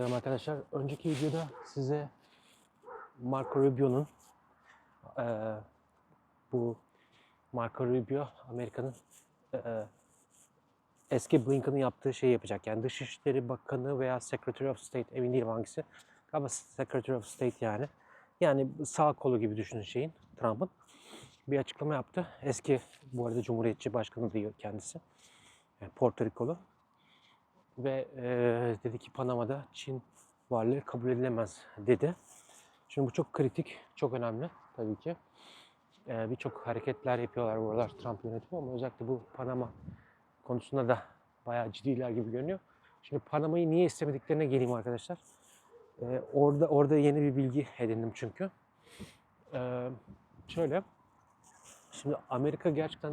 Selam arkadaşlar. Önceki videoda size Marco Rubio'nun eee, bu Marco Rubio Amerika'nın eee, eski Blinken'ın yaptığı şeyi yapacak. Yani Dışişleri Bakanı veya Secretary of State emin değilim hangisi. Galiba Secretary of State yani. Yani sağ kolu gibi düşünün şeyin Trump'ın. Bir açıklama yaptı. Eski bu arada Cumhuriyetçi Başkanı diyor kendisi. Yani Porto Rikolu ve eee, dedi ki Panama'da Çin varlığı kabul edilemez dedi. Şimdi bu çok kritik, çok önemli tabii ki. Eee, Birçok hareketler yapıyorlar bu aralar Trump yönetimi ama özellikle bu Panama konusunda da bayağı ciddiler gibi görünüyor. Şimdi Panama'yı niye istemediklerine geleyim arkadaşlar. Eee, orada orada yeni bir bilgi edindim çünkü. Eee, şöyle, şimdi Amerika gerçekten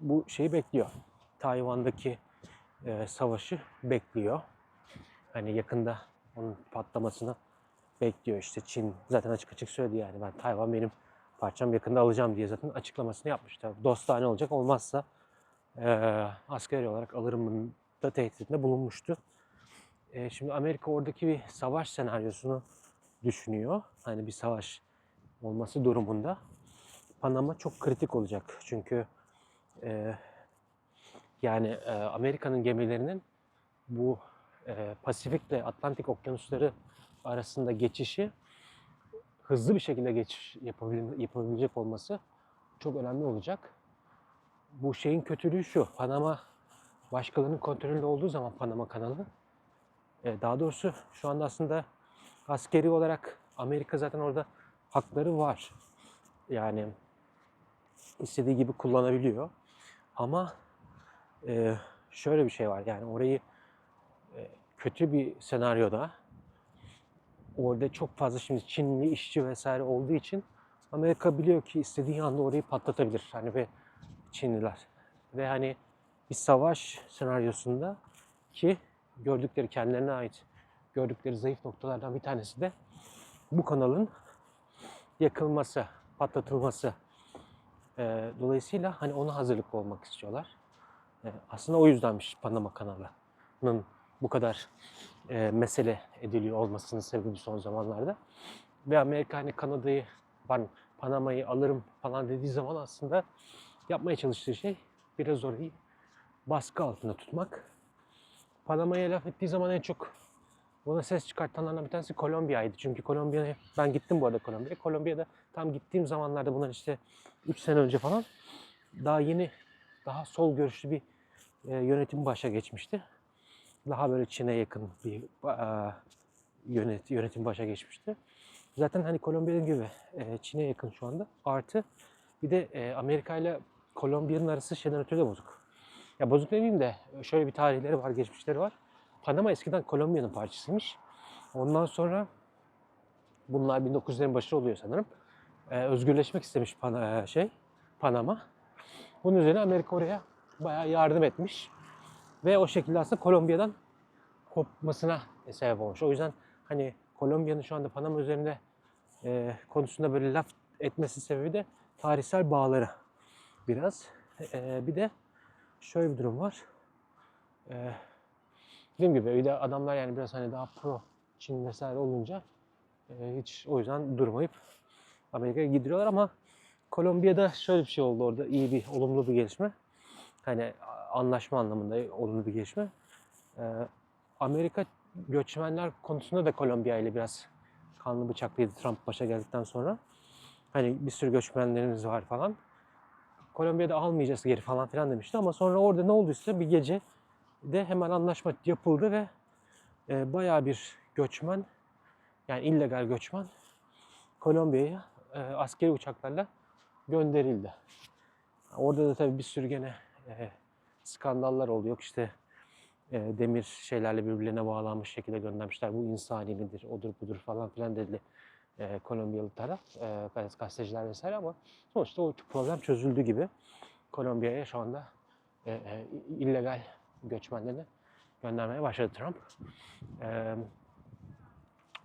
bu şeyi bekliyor. Tayvan'daki e, savaşı bekliyor. Hani yakında onun patlamasını bekliyor. İşte Çin zaten açık açık söyledi yani ben Tayvan benim parçam yakında alacağım diye zaten açıklamasını yapmıştı. Dostane olacak olmazsa e, askeri olarak alırım da tehditinde bulunmuştu. E, şimdi Amerika oradaki bir savaş senaryosunu düşünüyor. Hani bir savaş olması durumunda. Panama çok kritik olacak. Çünkü e, yani e, Amerika'nın gemilerinin bu e, Pasifik ile Atlantik okyanusları arasında geçişi hızlı bir şekilde geçiş yapabil- yapabilecek olması çok önemli olacak. Bu şeyin kötülüğü şu. Panama başkalarının kontrolünde olduğu zaman Panama kanalı e, daha doğrusu şu anda aslında askeri olarak Amerika zaten orada hakları var. Yani istediği gibi kullanabiliyor. Ama şöyle bir şey var yani orayı kötü bir senaryoda orada çok fazla şimdi Çinli işçi vesaire olduğu için Amerika biliyor ki istediği anda orayı patlatabilir. Hani ve Çinliler. Ve hani bir savaş senaryosunda ki gördükleri kendilerine ait gördükleri zayıf noktalardan bir tanesi de bu kanalın yakılması, patlatılması. Dolayısıyla hani ona hazırlıklı olmak istiyorlar. E, aslında o yüzdenmiş Panama kanalının bu kadar e, mesele ediliyor olmasının sebebi son zamanlarda. Ve Amerika hani Kanada'yı, ben Panama'yı alırım falan dediği zaman aslında yapmaya çalıştığı şey biraz orayı baskı altında tutmak. Panama'ya laf ettiği zaman en çok buna ses çıkartanlardan bir tanesi Kolombiya'ydı. Çünkü Kolombiya'ya ben gittim bu arada Kolombiya'ya. Kolombiya'da tam gittiğim zamanlarda bunlar işte 3 sene önce falan daha yeni daha sol görüşlü bir e, yönetim başa geçmişti. Daha böyle Çin'e yakın bir e, yönet, yönetim başa geçmişti. Zaten hani Kolombiya gibi e, Çin'e yakın şu anda. Artı bir de e, Amerika ile Kolombiya'nın arası şeyden ötürü de bozuk. Ya bozuk demeyeyim de şöyle bir tarihleri var, geçmişleri var. Panama eskiden Kolombiya'nın parçasıymış. Ondan sonra bunlar 1900'lerin başı oluyor sanırım. E, özgürleşmek istemiş Pana, e, şey Panama. Bunun üzerine Amerika oraya bayağı yardım etmiş. Ve o şekilde aslında Kolombiya'dan kopmasına sebep olmuş. O yüzden hani Kolombiya'nın şu anda Panama üzerinde e, konusunda böyle laf etmesi sebebi de tarihsel bağları biraz. E, bir de şöyle bir durum var. E, dediğim gibi de adamlar yani biraz hani daha pro Çin vesaire olunca e, hiç o yüzden durmayıp Amerika'ya gidiyorlar ama Kolombiya'da şöyle bir şey oldu orada iyi bir olumlu bir gelişme. Hani anlaşma anlamında olumlu bir gelişme. Ee, Amerika göçmenler konusunda da Kolombiya ile biraz kanlı bıçaklıydı Trump başa geldikten sonra. Hani bir sürü göçmenlerimiz var falan. Kolombiya'da almayacağız geri falan filan demişti ama sonra orada ne olduysa bir gece de hemen anlaşma yapıldı ve e, bayağı bir göçmen yani illegal göçmen Kolombiya'ya e, askeri uçaklarla gönderildi. Orada da tabii bir sürü gene e, skandallar oldu. Yok işte e, demir şeylerle birbirlerine bağlanmış şekilde göndermişler. Bu insani midir, odur budur falan filan dedi e, Kolombiyalı taraf, e, gazeteciler vesaire ama sonuçta o problem çözüldü gibi. Kolombiya'ya şu anda e, e, illegal göçmenlerini göndermeye başladı Trump. E,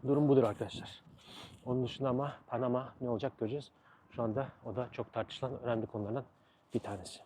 durum budur arkadaşlar. Onun dışında ama Panama ne olacak göreceğiz. Şu anda o da çok tartışılan önemli konulardan bir tanesi.